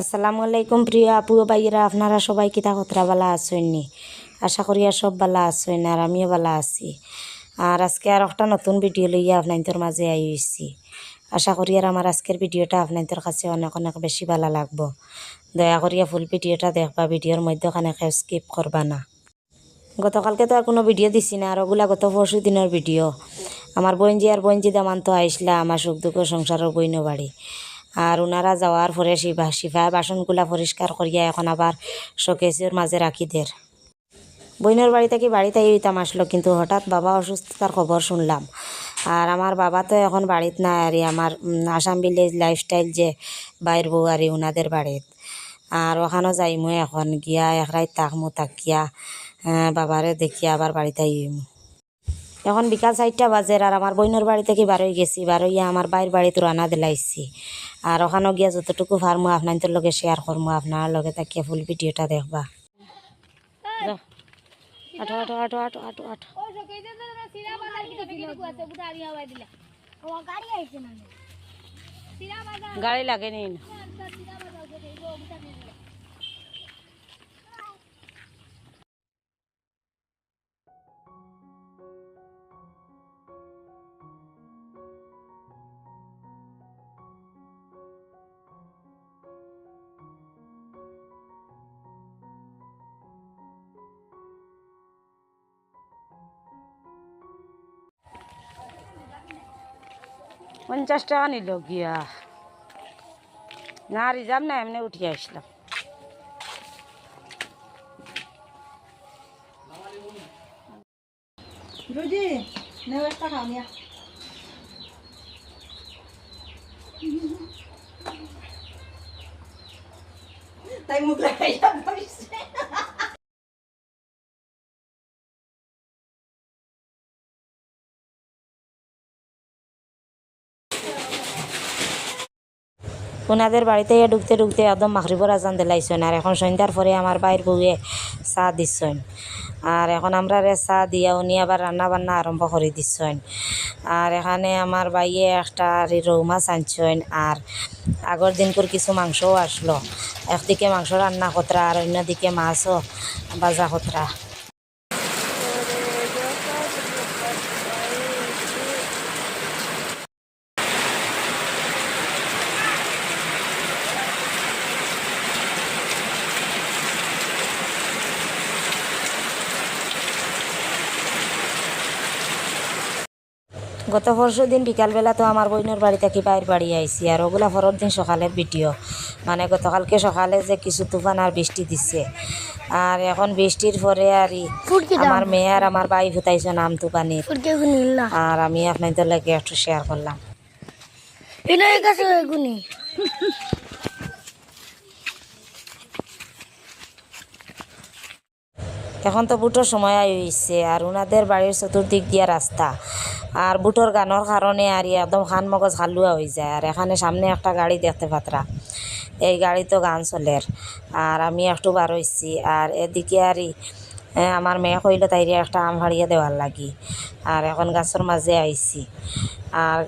আসসালামু আলাইকুম প্রিয় আপু ভাইয়েরা, আপনারা সবাই কিতা কতরা বালা আছেননি আশা করি আর সব বালা আছেন আর আমিও বালা আছি। আর আজকে আর একটা নতুন ভিডিও লইয়া আপনাদের মাঝে আইছি আশা করি আর আমার আজকের ভিডিওটা আপনাদের কাছে অনেক অনেক বেশি ভালো লাগবো। দয়া করিয়া ফুল ভিডিওটা দেখবা, ভিডিওর মধ্যখানে কেউ স্কিপ করবা না। গতকালকে তো আর কোনো ভিডিও দিছি না, আর ওগুলা গত পরশু দিনের ভিডিও। আমার বইনজি আর বইনজি দামান তো আইসলা আমার সুখ দুঃখ সংসারের বইন বাড়ি। আর ওনারা যাওয়ার পরে শিবা শিফা বাসনগুলা পরিষ্কার করিয়া এখন আবার শোকেসের মাঝে রাখি দের। বইনের বাড়ি থেকে বাড়িতে হইতাম আসলো কিন্তু হঠাৎ বাবা অসুস্থতার খবর শুনলাম। আর আমার বাবা তো এখন বাড়িত না, আর আমার আসাম ভিলেজ লাইফস্টাইল যে বাইর বউ আর ওনাদের বাড়িত। আর ওখানেও যাইমু এখন, গিয়া এক রাত তাকমু তাকিয়া বাবারে দেখিয়া আবার বাড়িতে আইমু। এখন বিকাল চারটা বাজে, আর আমার বোনের বাড়ি থেকে বারোই গেছি, বারোইয়া আমার বাইর বাড়িতে রানা দিলাইছি। আর ওখানেও গিয়া যতটুকু পারমু আপনাদের লগে শেয়ার করমু আপনার লগে তাকিয়ে ফুল ভিডিওটা দেখবা। আটো আটো আটো আটো আটো আটো গাড়ি লাগে নি। পঞ্চাশ টাকা নিল গিয়া। না রিজার্ভ না, এমনি উঠে আসলাম। রুজি, নেও একটা খাও, নিয়া। তাই মুখ লাগাইয়া বসছে ওনাদের বাড়িতে ঢুকতে ঢুকতে একদম মাখরিবর আজান দিলাইছেন। আর এখন সন্ধ্যার পরে আমার বাইর বউয়ে চা দিচ্ছেন আর এখন আমরা রে চা দিয়া উনি আবার রান্না বান্না আরম্ভ করে দিচ্ছেন আর এখানে আমার বাইয়ে একটা রৌ মাছ আনছেন। আর আগের দিনকর কিছু মাংসও আসলো। একদিকে মাংস রান্না কতরা আর অন্যদিকে মাছও বাজা কতরা গত পরশু দিন বিকালবেলা তো আমার বইনের বাড়ি থেকে বাইর বাড়ি আইসি আর ওগুলা পরের দিন সকালের ভিডিও মানে গতকালকে সকালে যে কিছু তুফান আর বৃষ্টি দিচ্ছে আর এখন বৃষ্টির পরে আর আমার মেয়ে আর আমার বাই ফুটাইছে নাম তুফানি আর আমি আপনাদের লাগে একটু শেয়ার করলাম এখন তো বুটোর সময় হয়েছে আর ওনাদের বাড়ির চতুর্দিক দিয়া রাস্তা আর বুটোর গানোর কারণে আর একদম খান মগজ হালুয়া হয়ে যায় আর এখানে সামনে একটা গাড়ি দেখতে পাত্রা। এই গাড়ি তো গান চলের আর আমি একটু বার হয়েছি আর এদিকে আর আমার মেয়ে কইল তাইরে একটা আম হারিয়ে দেওয়ার লাগি। আর এখন গাছের মাঝে আইছি আর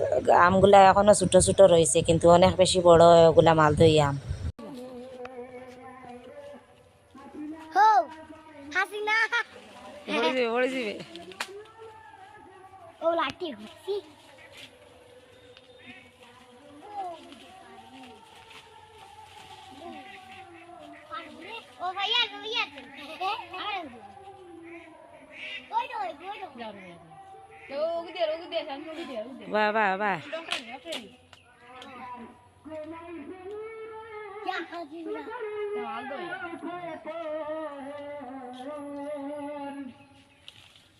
আমগুলা এখনও ছোটো ছোটো রয়েছে কিন্তু অনেক বেশি বড় ওগুলা মালদই আম। পড়ে যাবে ও লাঠি ঘুরছি ও ভাইয়া ভাইয়া ওই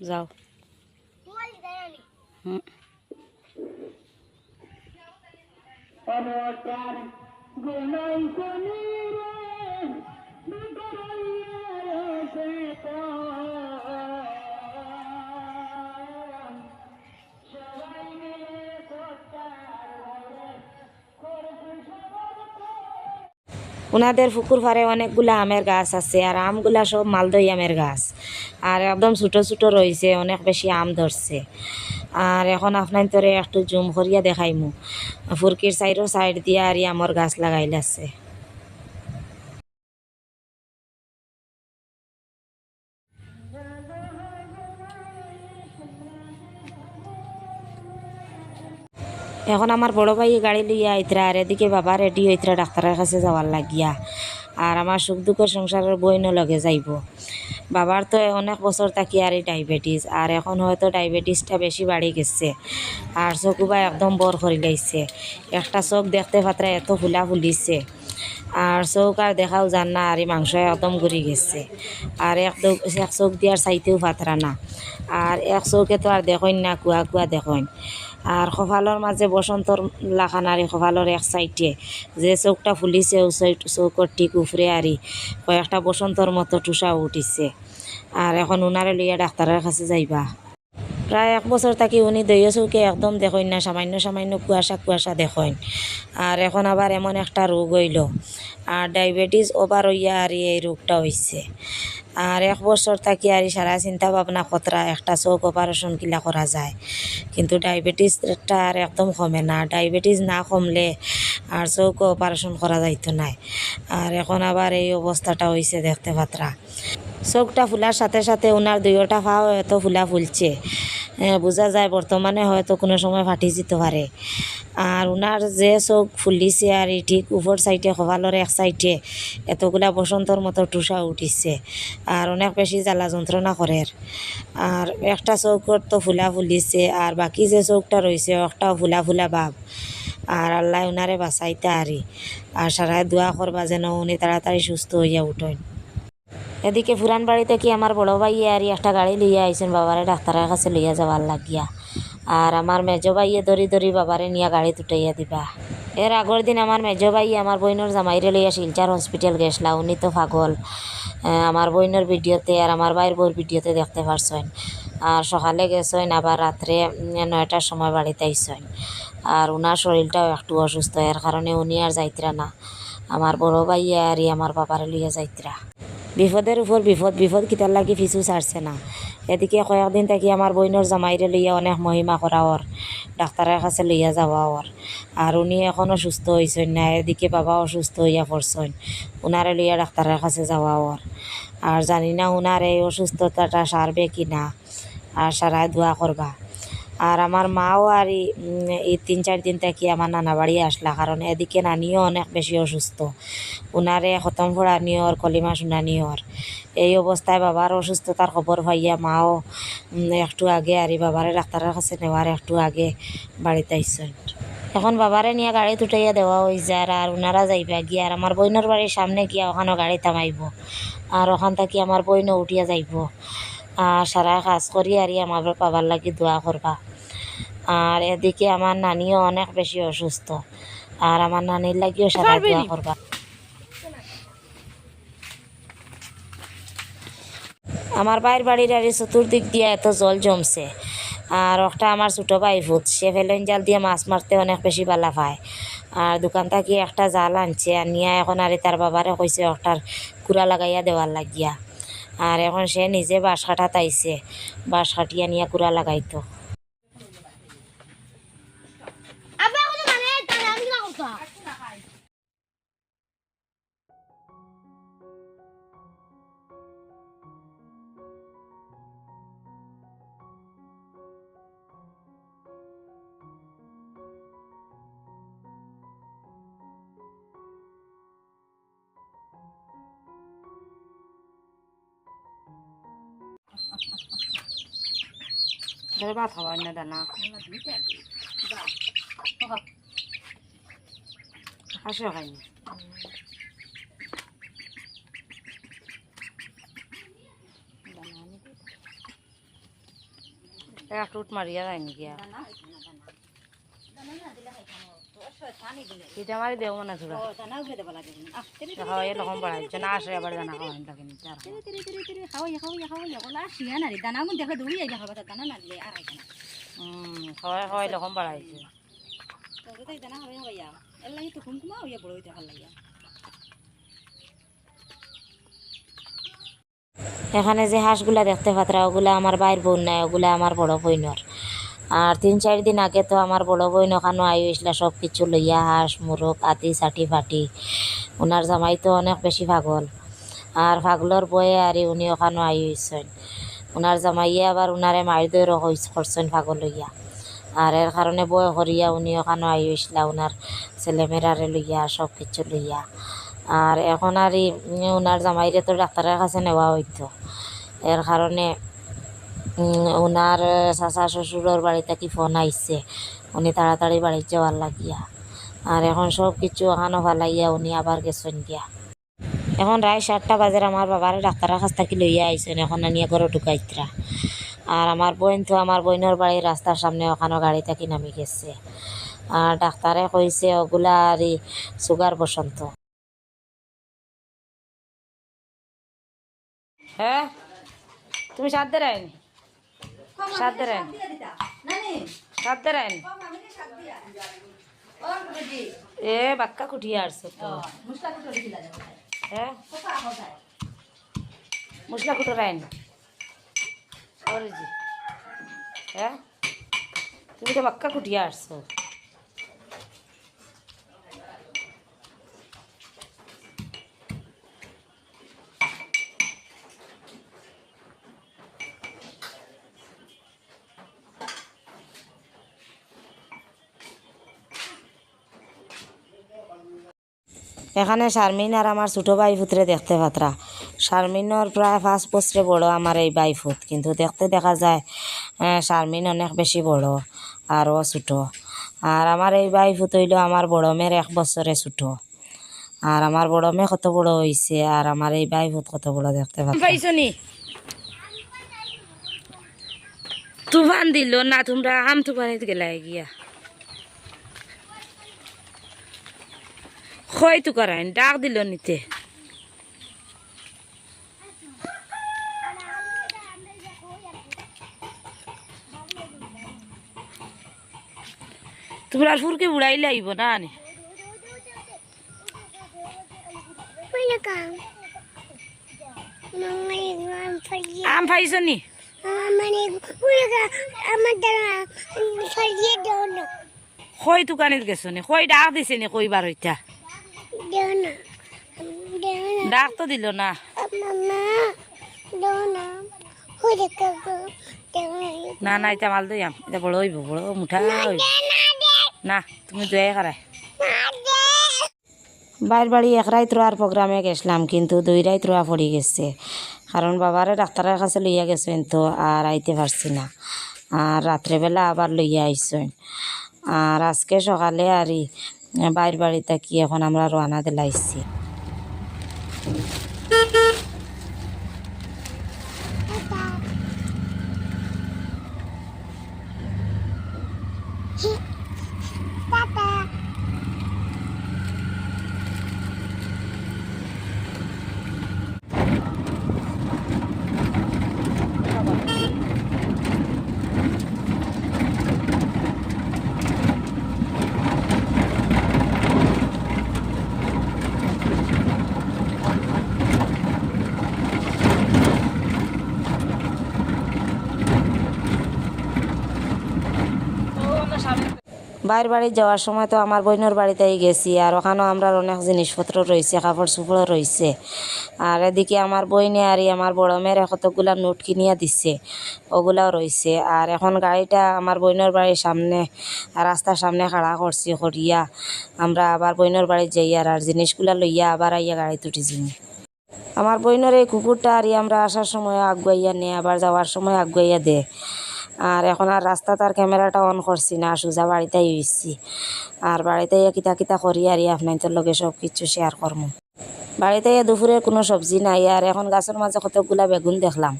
যাও। হুম। ওনাদের পুকুর পাড়ে অনেকগুলো আমের গাছ আছে, আর আমগুলা সব মালদই আমের গাছ। আর একদম ছোটো ছোটো রয়েছে, অনেক বেশি আম ধরছে। আর এখন আপনার তোরে একটু জুম করিয়া দেখাইমু। ফুরকির সাইডও সাইড দিয়া আর আমর গাছ লাগাইলে আছে এখন আমার বড় ভাই গাড়ি লইয়া আইতরা আর এদিকে বাবা রেডি হইতরা ডাক্তারের কাছে যাওয়ার লাগিয়া। আর আমার সুখ দুঃখের সংসারের বইন লগে যাইব। বাবার তো অনেক বছর থাকি আর এই ডায়াবেটিস আর এখন হয়তো ডায়াবেটিসটা বেশি বাড়ি গেছে। আর চকুবা একদম বর করে লাইছে একটা চোখ দেখতে পাত্রা এত ফুলা ফুলিছে। আর চৌক আর দেখাও যান না আর এই মাংস একদম ঘুরি গেছে। আর এক এক চোখ দিয়ার চাইতেও পাত্রা না। আর এক চৌকে তো আর দেখইন না কুয়া কুয়া দেখইন। আর কপালর মাঝে বসন্তর লাখান আর কপালর এক সাইডে। যে চৌকটা ফুলিছে চৌকর ঠিক উফরে আরি কয়েকটা বসন্তর মতো টুসা উঠিছে। আর এখন উনারে লইয়া ডাক্তারের কাছে যাইবা। প্রায় এক বছর থাকি উনি দইয় চৌকে একদম দেখইন না, সামান্য সামান্য কুয়াশা কুয়াশা দেখইন। আর এখন আবার এমন একটা রোগ হইল। আর ডায়াবেটিস ওভার হইয়া আর এই রোগটা হইছে। আর এক বছর থাকি আর সারা চিন্তা ভাবনা কতরা একটা চোখ অপারেশন কিলা করা যায়। কিন্তু ডায়াবেটিসটা আর একদম কমে না। ডায়াবেটিস না কমলে আর চোখ অপারেশন করা যাইতো নাই। আর এখন আবার এই অবস্থাটা হয়েছে দেখতে পাত্রা। চোখটা ফুলার সাথে সাথে ওনার দুইটা পাও এত ফুলা ফুলছে। বোঝা যায় বর্তমানে হয়তো কোনো সময় ফাটি যেতে পারে। আর ওনার যে চোখ ফুলিছে আর ঠিক উপর সাইডে কপালের এক সাইডে এতগুলা বসন্তর মতো টুসা উঠিছে। আর অনেক বেশি জ্বালা যন্ত্রণা করে আর একটা চৌকর তো ফুলা ফুলিছে, আর বাকি যে চৌকটা রয়েছে একটাও ফুলা ফুলা ভাব আর আল্লাহ উনারে বাঁচাইতে আরি আর সারায় দোয়া করবা যেন উনি তাড়াতাড়ি সুস্থ হইয়া উঠেন। এদিকে ফুরান বাড়িতে কি আমার বড় ভাই আর একটা গাড়ি লইয়া আইসেন বাবারে ডাক্তারের কাছে লইয়া যাওয়ার লাগিয়া। আর আমার মেজ ভাইয়ে দড়ি দড়ি বাবারে নিয়া গাড়ি উঠাইয়া দিবা। এর আগের দিন আমার মেজ ভাই আমার বইনের জামাইরে লইয়া শিলচার হসপিটাল গেছলা, উনি তো পাগল। আমার বইনের ভিডিওতে আর আমার ভাইয়ের বউর ভিডিওতে দেখতে পারছেন। আর সকালে গেছেন, আবার রাত্রে নয়টার সময় বাড়িতে আইসেন আর ওনার শরীরটাও একটু অসুস্থ, এর কারণে উনি আর যাইতরা না। আমার বড় ভাইয়ে আর আমার বাবারে লইয়া যাইতরা। বিপদের উপর বিপদ বিপদ কিতার লাগি পিছু ছাড়ছে না। এদিকে কয়েকদিন থাকি আমার বইনের জামাইরে লইয়া অনেক মহিমা করা ওর ডাক্তারের কাছে লইয়া যাওয়া ওর আর উনি এখনও সুস্থ হয়েছেন না, এদিকে বাবা অসুস্থ হইয়া পড়ছেন উনারে লইয়া ডাক্তারের কাছে যাওয়া ওর আর জানি না উনার এই অসুস্থতাটা সারবে কি না আর সারায় দোয়া করবা আর আমার মাও আর এই, তিন চার দিন থেকে আমার নানা বাড়ি আসলা কারণ এদিকে নানিও অনেক বেশি অসুস্থ। উনারে খতম ফোড়া নিয়র কলিমা শুনা নিয়র এই অবস্থায় বাবার অসুস্থতার খবর পাইয়া মাও একটু আগে আর বাবারে ডাক্তারের কাছে নেওয়ার একটু আগে বাড়িতে আইসেন এখন বাবারে নিয়ে গাড়ি উঠাইয়া দেওয়া হয়েছে আর আর ওনারা যাইবা গিয়া আর আমার বইনের বাড়ির সামনে গিয়া ওখানেও গাড়ি থামাইব আর ওখান থেকে আমার বইনও উঠিয়া যাইব। আর সারা কাজ করি আর আমার বাবার লাগি দোয়া করবা আর এদিকে আমার নানিও অনেক বেশি অসুস্থ। আর আমার নানির লাগিও সারা দোয়া করবা। আমার বাইর বাড়ির আর চতুর্দিক দিয়ে এত জল জমছে। আর একটা আমার ছোটো ভাই ভূত সে ফেলেন জাল দিয়ে মাছ মারতে অনেক বেশি বালা পায়। আর দোকান থেকে একটা জাল আনছে আর নিয়ে এখন আর তার বাবারে কইছে একটার কুড়া লাগাইয়া দেওয়ার লাগিয়া। আর এখন সে নিজে বাঁশ কাটা তাইছে বাঁশ কাটিয়া নিয়ে কুড়া লাগাইতো। ভাত খাওয়ার না দানা। আসো খাইনি এক টুট মারিয়া যায়নি গিয়া এটা মারি দেও থোড়া ও দানা উঠে দেবা আহ তেরি দেখা এরকম বাড়াইছে না আসে আবার তেরি তেরি তেরি তেরি খাওয়াই খাওয়াই খাওয়াই দানা না খাওয়াই খাওয়াই খাওয়াই লাগি তো কুমকুমা হইয়া বড় হইতে ভালো লাগিয়া এখানে যে হাঁসগুলা দেখতে পাত্রা, ওগুলা আমার বাইর বোন নাই, ওগুলা আমার বড় বইনর আর তিন, চার দিন আগে তো আমার বড় বইন ওখানে আই হয়েছিল সব কিছু লইয়া হাঁস, মুরগ, আতি সাটি ফাটি। ওনার জামাই তো অনেক বেশি পাগল। আর পাগলর বয়ে আর উনি ওখানে আই হয়েছেন ওনার জামাইয়ে আবার উনারে মারি দৈর করছেন পাগল লইয়া। আর এর কারণে বয় করিয়া উনি ওখানে আই হয়েছিল ওনার ছেলেমেয়েরারে লইয়া সব কিছু লইয়া। আর এখন আর ওনার জামাইরে তো ডাক্তারের কাছে নেওয়া হইতো। এর কারণে ওনার চাচা শ্বশুরের বাড়িতে কি ফোন আইছে। উনি তাড়াতাড়ি বাড়ি যাওয়ার লাগিয়া। আর এখন সব কিছু ওখানে ভালাইয়া উনি আবার গেছেন গিয়া। এখন রায় সাতটা বাজে, আমার বাবার ডাক্তারের কাছ থেকে লইয়া আইসেন এখন আনিয়া ঘরে ঢুকাইতরা। আর আমার বোন তো আমার বোনের বাড়ির রাস্তার সামনে ওখানে গাড়ি থাকি নামি গেছে। আর ডাক্তারে কইছে, ওগুলা আর সুগার বসন্ত। হ্যাঁ? তুমি সাত দিয়া ও বুঝি এ বাক্কা কুঠিয়ে আসছো তো। হ্যাঁ? মশলা কুটো ওরে জি। হ্যাঁ? তুমি তো বাক্কা কুটিয়ে আসছো এখানে শারমিন আর আমার ছোটো ভাই ফুতরে দেখতে পাত্রা। শারমিনর প্রায় পাঁচ বছরে বড় আমার এই ভাই ফুত কিন্তু দেখতে দেখা যায় শারমিন অনেক বেশি বড় আর ও ছোটো। আর আমার এই ভাই ফুত হইল আমার বড় মেয়ের এক বছরে ছোটো। আর আমার বড় মেয়ে কত বড় হয়েছে আর আমার এই ভাই ফুত কত বড় দেখতে পাইছো নি তুফান দিল না, তোমরা আম তুফানিত গেলাই গিয়া। খয় তো করাইন ডাক দিল নিতে। তোমরা ফুরকে উড়াই লাইব না নে। আম পাইছ নি? খয় দোকানত গেছ নি? খয় ডাক দিছে নি কইবার হইতা। ডাক তো দিল না। না না, এটা মাল দই আম। এটা বড় হইব, বড় মুঠা না, তুমি দয়া করাই বাইর বাড়ি এক রাত রোয়ার প্রোগ্রামে গেছিলাম, কিন্তু দুই রোয়া পড়ে গেছে। কারণ বাবারে ডাক্তারের কাছে লইয়া গেছেন তো, আর আইতে পারছি না। আর রাত্রেবেলা আবার লইয়া আইসেন আর আজকে সকালে আর বাইর বাড়িতে কি এখন আমরা রওনা দিলাইছি। বাইর বাড়ি যাওয়ার সময় তো আমার বোনের বাড়িতেই গেছি আর ওখানেও আমরা অনেক জিনিসপত্র রয়েছে কাপড় চোপড় রয়েছে। আর এদিকে আমার বইনে আর আমার বড় মেয়ের কতগুলা নোট কিনিয়া দিচ্ছে ওগুলাও রয়েছে। আর এখন গাড়িটা আমার বইনের বাড়ির সামনে, রাস্তার সামনে খাড়া করছি, করিয়া আমরা আবার বইনের বাড়ি যাই আর আর জিনিসগুলা লইয়া আবার আইয়া গাড়িতে উঠেছি আমার বইনের এই কুকুরটা আর আমরা আসার সময় আগুয়াইয়া নে, আবার যাওয়ার সময় আগুয়াইয়া দে। আর এখন আর রাস্তা তার ক্যামেরাটা অন করছি না, সোজা বাড়িতেই হইছি আর বাড়িতে কিতা কিতা করি আর আপনাদের লগে সব কিছু শেয়ার করব বাড়িতে দুপুরে কোনো সবজি নাই, আর এখন গাছের মাঝে কতগুলা বেগুন দেখলাম।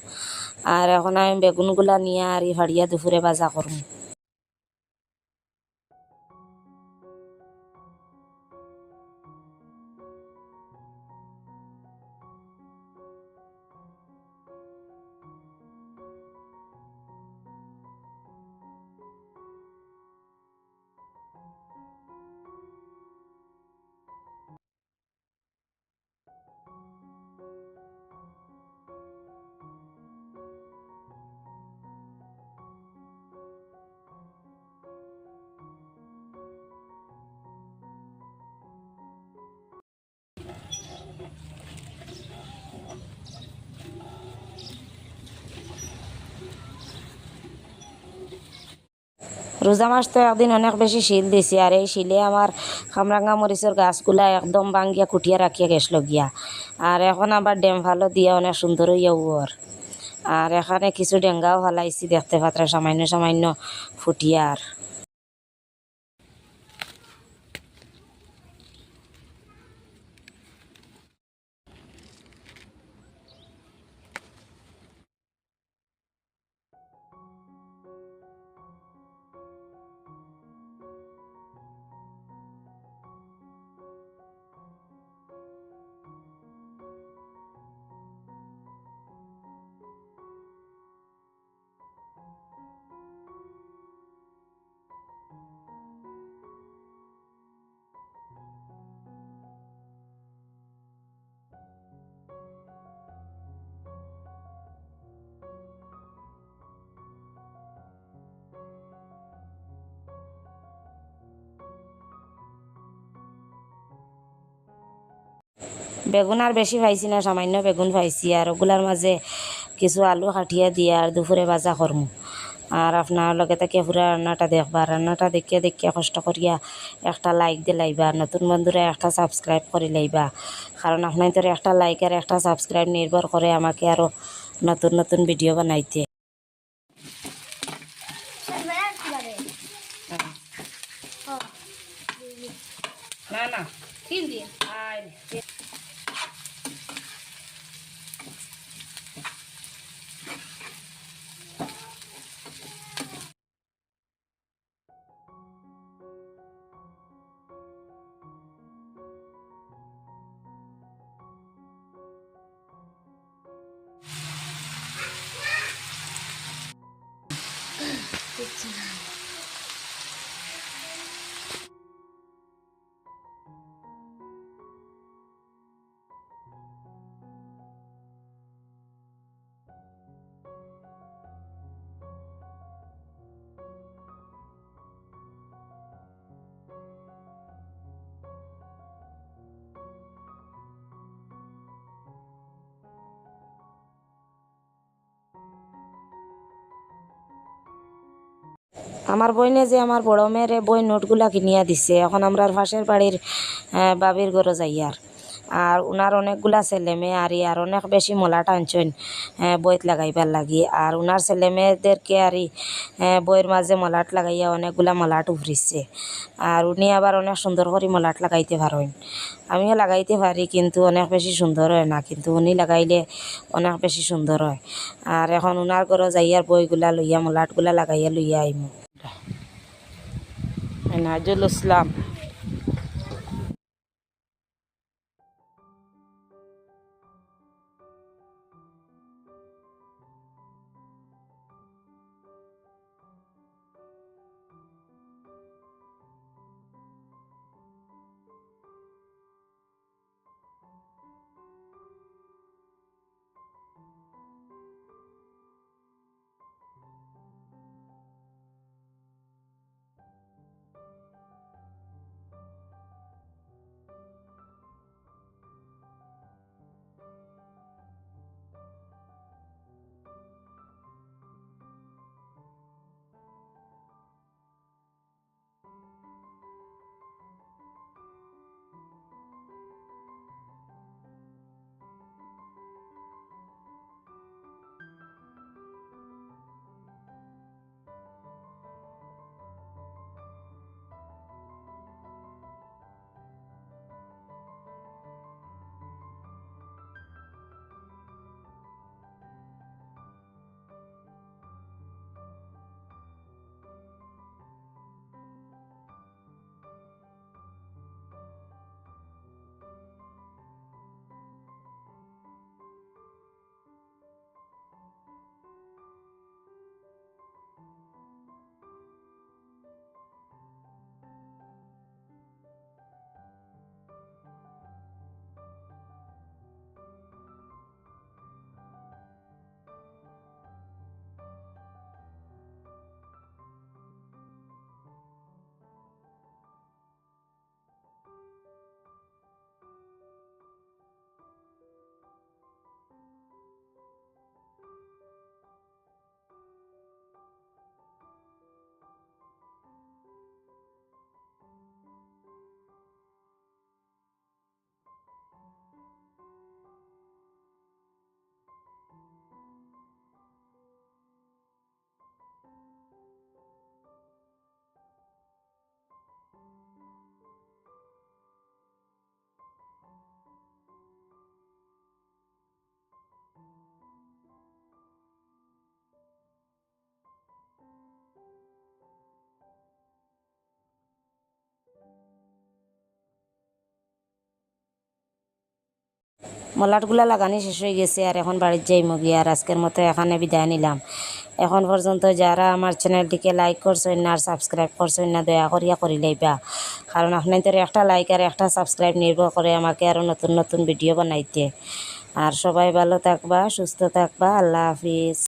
আর এখন আমি বেগুনগুলা নিয়ে আর ফাড়িয়া দুপুরে বাজা করব রোজা মাস তো একদিন অনেক বেশি শিল দিছি, আর এই শিলে আমার খামরাঙ্গা মরিচের গাছগুলা একদম বাঙ্গিয়া কুটিয়া রাখিয়া গেছিল গিয়া। আর এখন আবার ড্যাম ভালো দিয়া অনেক সুন্দর হইয়া আর এখানে কিছু ডেঙ্গাও ফালাইছি দেখতে পাত্র সামান্য সামান্য ফুটিয়ার। বেগুন আর বেশি পাইছি না সামান্য বেগুন পাইছি আর ওগুলার মাঝে কিছু আলু কাটিয়া দিয়া আর দুপুরে বাজা করমু আর আপনার লগে তাকে পুরা রান্নাটা দেখবা। রান্নাটা দেখিয়া দেখিয়া কষ্ট করিয়া একটা লাইক দিয়ে লাইবা। নতুন বন্ধুরা একটা সাবস্ক্রাইব করে লাইবা। কারণ আপনার তোর একটা লাইক আর একটা সাবস্ক্রাইব নির্ভর করে আমাকে আরও নতুন নতুন ভিডিও বানাইতে। না না। আমার বইনে যে আমার বড় মেয়ের বই নোটগুলা কিনিয়া দিছে, এখন আমরা পাশের বাড়ির বাবির ঘরে যাইয়ার আর। ওনার অনেকগুলা ছেলে মেয়ে, আর আর অনেক বেশি মলা টানছেন বইত লাগাইবার লাগি। আর ওনার ছেলে মেয়েদেরকে আর বইয়ের মাঝে মলাট লাগাইয়া অনেকগুলা মলাট উফরিছে। আর উনি আবার অনেক সুন্দর করে মলাট লাগাইতে পারেন। আমিও লাগাইতে পারি, কিন্তু অনেক বেশি সুন্দর হয় না, কিন্তু উনি লাগাইলে অনেক বেশি সুন্দর হয়। আর এখন উনার ঘরে যাইয়ার বইগুলা লইয়া, মলাটগুলা লাগাইয়া লইয়া আইমু। Ana Juluslam. মলাটগুলা লাগানি শেষ হয়ে গেছে আর এখন বাড়ির যাই মগি আর আজকের মতো এখানে বিদায় নিলাম। এখন পর্যন্ত যারা আমার চ্যানেলটিকে লাইক করছেন না আর সাবস্ক্রাইব করছেন না, দয়া করিয়া করি লাইবা। কারণ আপনাদের একটা লাইক আর একটা সাবস্ক্রাইব নির্ভর করে আমাকে আরও নতুন নতুন ভিডিও বানাইতে। আর সবাই ভালো থাকবা, সুস্থ থাকবা, আল্লাহ হাফিজ।